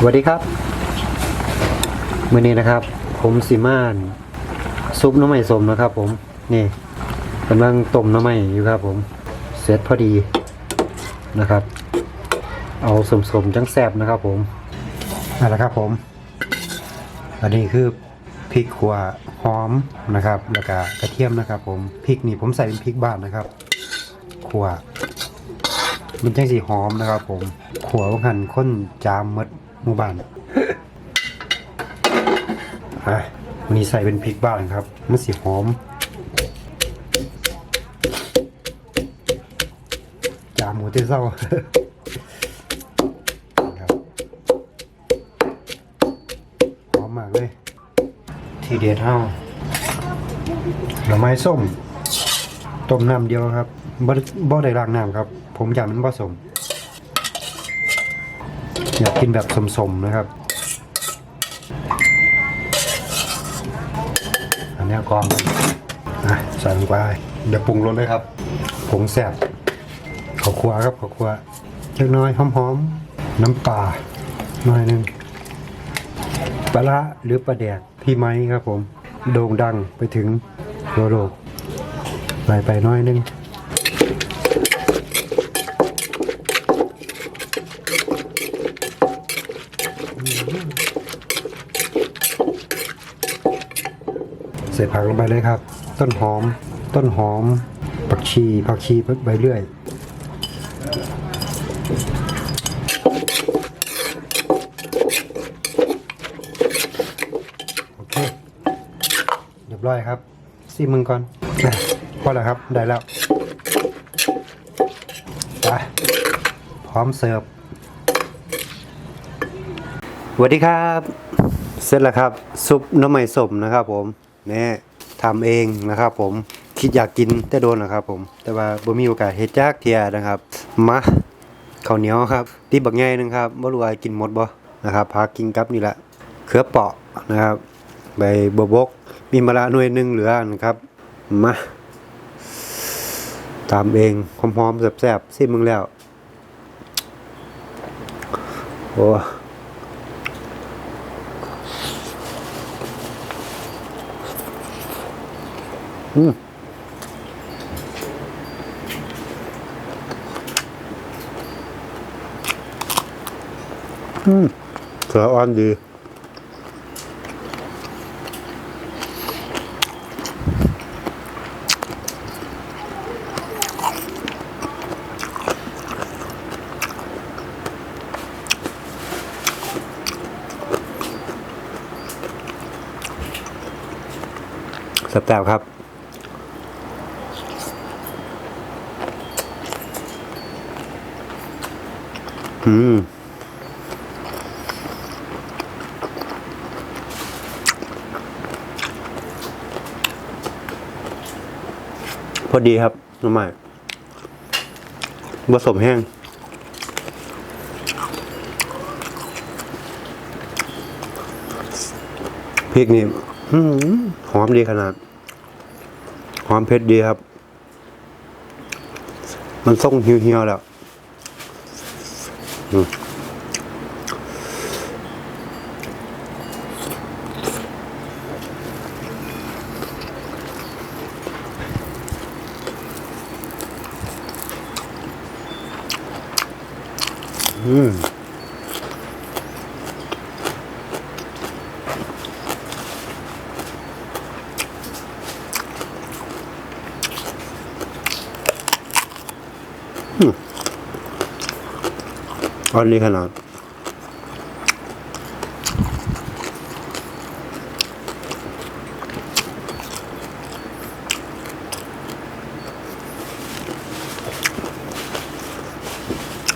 สวัสดีครับมื้อนี้นะครับ ผมสิม่าน ซุปน้ำใหม่สมนะครับ ผมนี่กำลังต้มน้ำใหม่อยู่ครับ ผมเสร็จพอดีนะครับ เอาสมๆจังแซบนะครับ ผมนั่นแหละครับ ผม อันนี้คือพริกขัวหอมนะครับ แล้วก็กระเทียมนะครับ ผมพริกนี่ผมใส่เป็นพริกบ้านนะครับขัวมันจังสีหอมนะครับ ผมขัวว่าหันข้นจามมด หมู่บ้านอะวันนี้ใส่เป็นพริกบ้านครับ มันสีหอม จามหมูเต้เศร้าครับหอมมากเลย ทีเด็ดเท่าหน่อไม้ส้ม ต้มน้ำเดียวครับบ่ได้บ่ได้ล้างน้ำครับ ผมอยากมันผสม กินแบบสมๆนะครับ อันนี้กองอะใส่ลงไปเดี๋ยวปรุงรสเลยครับผงแซ่บข้าวคั่วครับข้าวคั่วเล็กน้อยหอมๆ น้ำปลาหน่อยหนึงปลาร้าหรือปลาแดกพี่ไม้ครับผม โด่งดังไปถึงทั่วโลกใส่ไปน้อยนึง ส่ผักลงไปเลยครับ ต้นหอม ต้นหอม ผักชีผักชีใบเลื่อยโอเคเรียบร้อยครับซีมึงก่อนอะพอแล้วครับได้แล้วไปพร้อมเสิร์ฟสวัสดีครับ เสร็จแล้วครับ ซุปน้ำมันสมนะครับผม นี่ทำเองนะครับ ผมคิดอยากกินแต่โดนนะครับ ผม แต่ว่าบ่มีโอกาสเฮ็ดจักเทียนะครับมาข้าวเหนียวครับตีบักใหญ่นึงครับบ่รู้ว่ากินหมดบ่นะครับพากินกับนี่แหละเขือเปาะนะครับใบบัวบก มีมะระหน่วยหนึงเหลือนะครับมาตามเองหอมๆแซ่บๆซิมึงแล้ว โอ้ อืมอืมเสืออ่อนดีสแตบครับ อืมพอดีครับน้ำใหม่ผสมแห้ง พริกนี่หอหอมดีขนาด หอมเผ็ดดีครับ มันส่งเหี่ยวๆแล้ว อืม อืมอันนี้ขนาด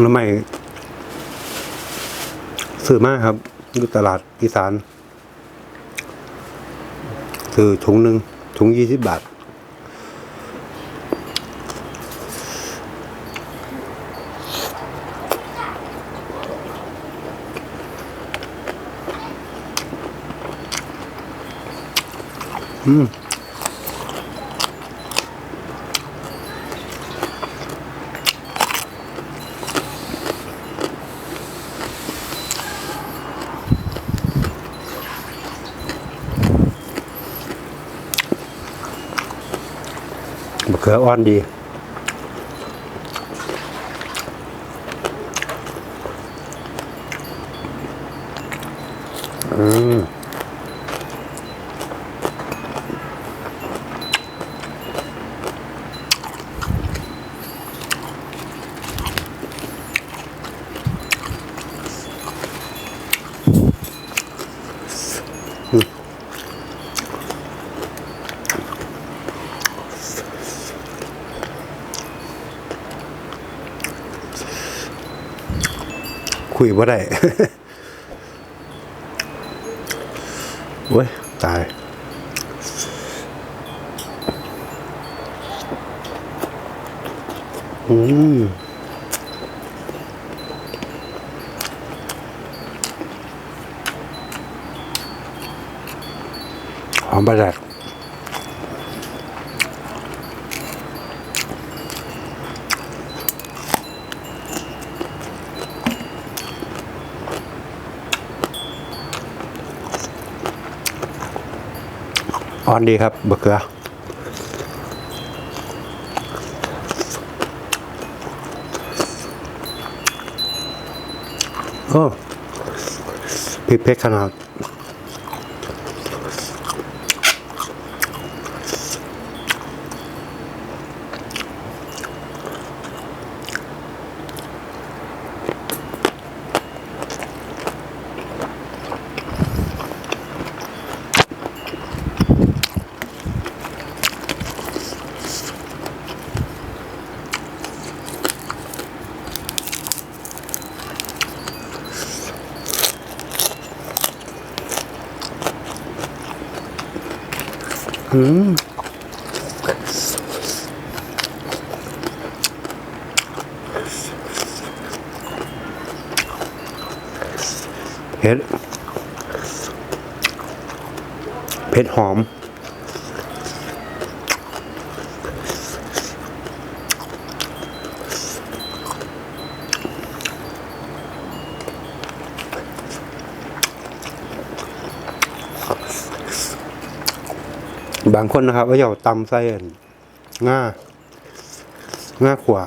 แล้วไม่ซื้อมากครับอยู่ตลาดอีสานซื้อถุงหนึ่งถุงยี่สิบบาท อืมมะเขืออ่อนดีอืม คุยว่าได้เว้ย ตายอืมหอมปลาแด อนดีครับบะเกลือโอ้พริกเผ็ดขนาด อืมเผ็ดเผ็ดหอม บางคนนะครับว่าอยากตำไส้อั่นง่าง่าขวา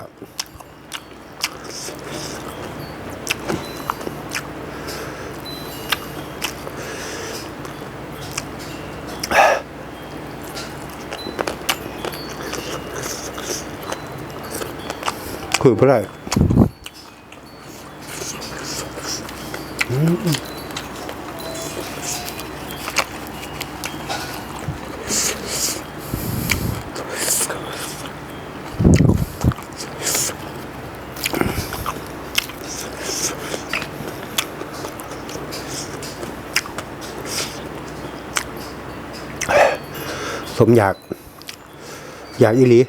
คุยเพื่อไร สมอยาก อยากอีหลี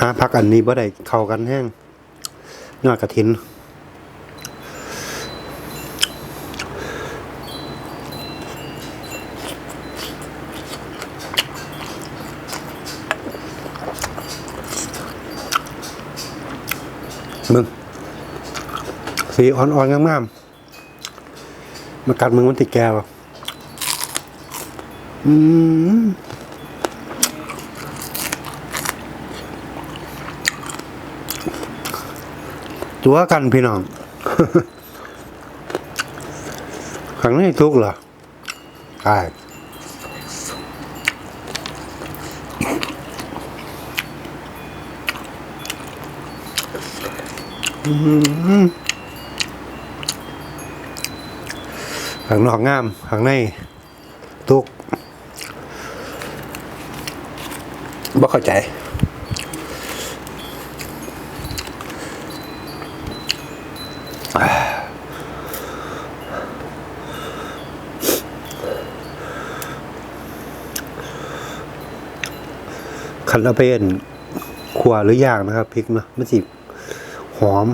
หาพักอันนี้บ่ได้เข้ากันแห้งยอดกระถิน มึงสีอ่อนๆงามๆมากัดมึงมันติดแก้วอืมตัวกันพี่น้องครั้งนี้ทุกเหรอใช่ ข้างนอกงาม ข้างในทุกบ่เข้าใจคันเอาไปเป็นขัวหรือย่างนะครับพริกเนาะมันสิ หอม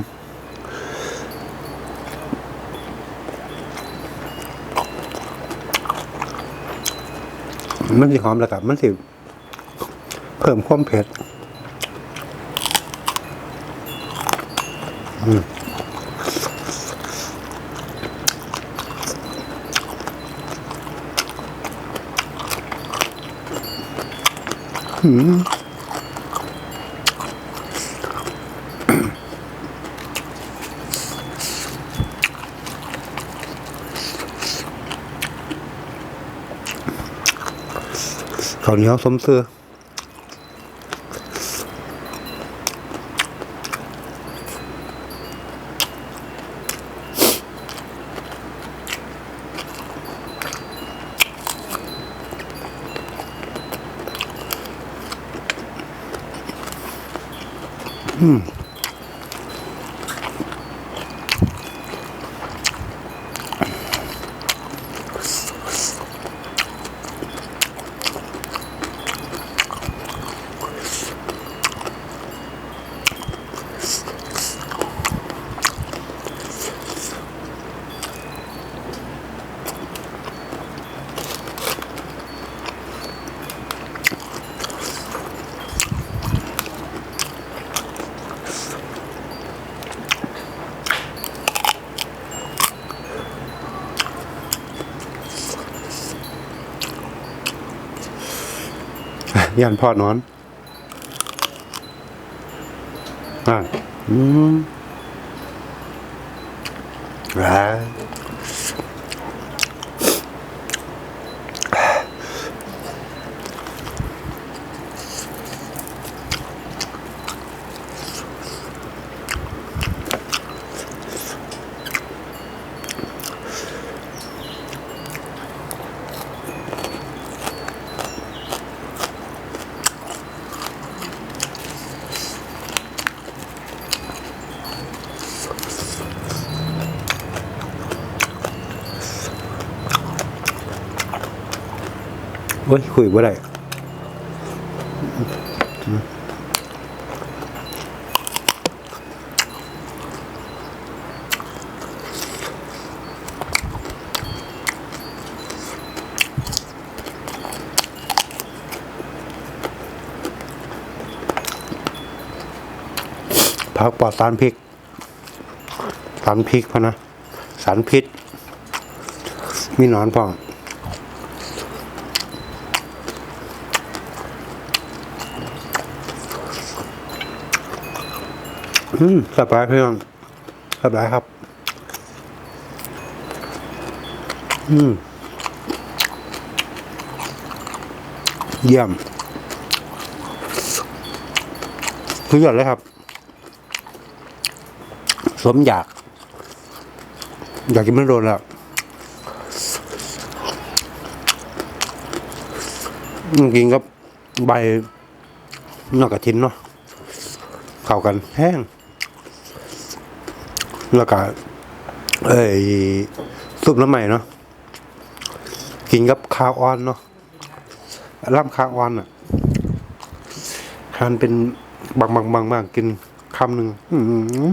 มันสิหอมแล้วกับมันสิ เพิ่มความเผ็ด อืม ข้าวเหนียวสมเสือ ยันพ่อนอนอ่าอืมอ่า โอ้ยคุยบ่ได้ผักปลอดสารพิษสารพิษพะนะ สารพิษ มีหนอนพ่อง อืมสบายเพื่อนสบายครับ อืมเยี่ยมสุดยอดเลยครับ สมอยาก อยากกินมันโดนแล้วกินกับใบนอกกระทินเนาะเข้ากันแห้ง แล้วก็เอ้ยซุปน้ำใหม่เนาะกินกับข้าวอ่อนเนาะล่ำข้าวอ่อนอะทานเป็นบางบางบางบางกินคำหนึ่งอื้อหือ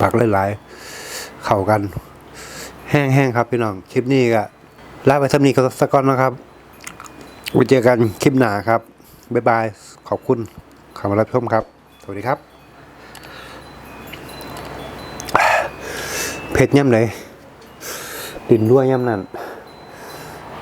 ผักหลายๆ เข้ากัน แห้งๆครับพี่น้องคลิปนี้ก็ลาไปสำนีก็สักก่อนนะครับไว้เจอกันคลิปหน้าครับบ๊ายบายขอบคุณข้ามารับชมครับ สวัสดีครับ เผ็ดย่ำเลยดินรั่วย่ำนั่น